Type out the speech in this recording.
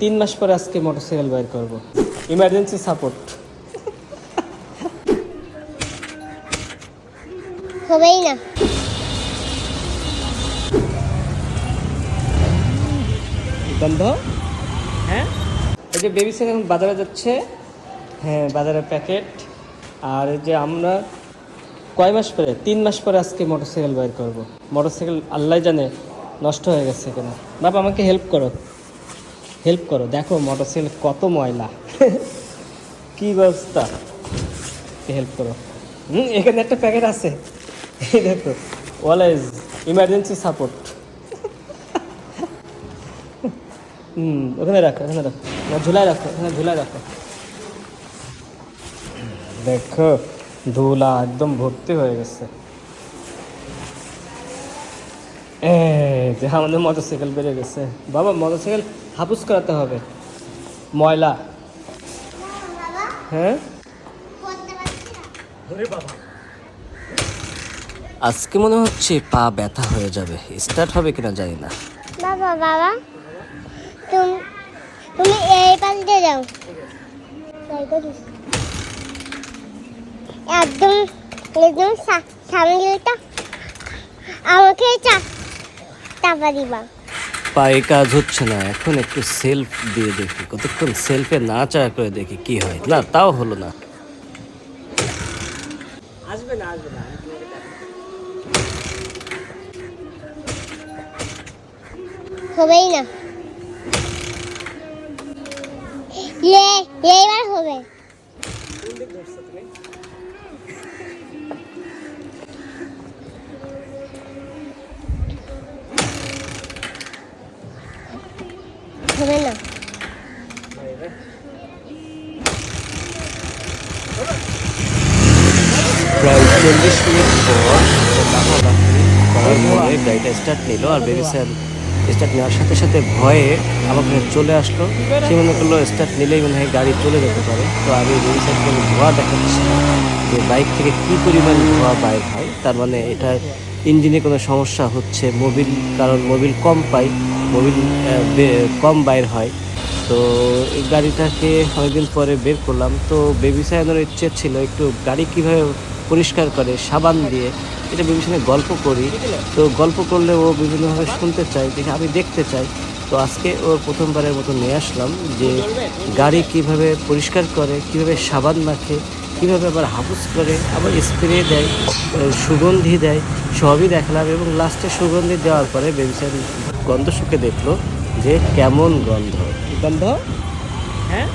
তিন মাস পরে আজকে মোটরসাইকেল বাইর করব। ইমার্জেন্সি সাপোর্ট হবেই না। গন্ধ হ্যাঁ? এই যে বেবি সাইকেল বাজারে যাচ্ছে। হ্যাঁ বাজারের প্যাকেট আর এই যে আমরা কয় মাস পরে তিন মাস পরে আজকে মোটরসাইকেল বাইর করব। মোটরসাইকেল আল্লাহ জানে নষ্ট হয়ে গেছে কেন। বাবা আমাকে হেল্প করো। হেল্প করো। দেখো মোটরসাইকেল কত ময়লা। কি ব্যবস্থা? হেল্প করো। হুম, এখানে একটা প্যাকেট আছে। দেখো অলওয়েজ ইমার্জেন্সি সাপোর্ট হুম, ওখানে রাখো ওখানে রাখো। না, ঝুলায় রাখো, ওখানে ঝুলায় রাখো। দেখো, ধুলা একদম ভর্তি হয়ে গেছে এই যে আমাদের মোটরসাইকেল বেড়ে গেছে। বাবা মোটরসাইকেল হাপুস করাতে হবে। ময়লা। হ্যাঁ? আজকে মনে হচ্ছে পা ব্যথা হয়ে যাবে। স্টার্ট হবে কিনা জানি না। বাবা বাবা, তুমি তুমি এই পাল্টে যাও। একদম একদম সা- সামনেটা আমাকে চা চাপা দিবা। পায়ে কাজ হচ্ছে না এখন একটু সেলফ দিয়ে দেখি কতক্ষণ সেলফে নাচা করে দেখি কি হয়। না তাও হলো না। আসবে না আসবে না হবেই না। লে এইবার হবে। হবে না। প্রায় চল্লিশ মিনিট পর লাফালাফি করার পরে গাড়িটা স্টার্ট নিল আর বেবি স্যার স্টার্ট নেওয়ার সাথে সাথে ভয়ে আমার চলে আসলো। সে মনে করল স্টার্ট নিলেই মনে হয় গাড়ি চলে যেতে পারে। তো আমি বেবি স্যারকে ধোয়া দেখাচ্ছি যে বাইক থেকে কী পরিমাণ ধোয়া বাইর হয় তার মানে এটা ইঞ্জিনে কোনো সমস্যা হচ্ছে, মোবিল কারণ মোবিল কম পাই মোবিল কম বাইর হয়। তো এই গাড়িটাকে অনেকদিন পরে বের করলাম। তো বেবি সায়ানোর ইচ্ছে ছিল একটু গাড়ি কীভাবে পরিষ্কার করে সাবান দিয়ে এটা বিভিন্ন গল্প করি। তো গল্প করলে ও বিভিন্নভাবে শুনতে চাই দেখে আমি দেখতে চাই। তো আজকে ওর প্রথমবারের মতো নিয়ে আসলাম যে গাড়ি কীভাবে পরিষ্কার করে কীভাবে সাবান মাখে কীভাবে আবার হাপুস করে আবার স্প্রে দেয় সুগন্ধি দেয় সবই দেখালাম এবং লাস্টে সুগন্ধি দেওয়ার পরে বেবি সায়ন গন্ধ শুকে দেখল যে কেমন গন্ধ। গন্ধ? হ্যাঁ?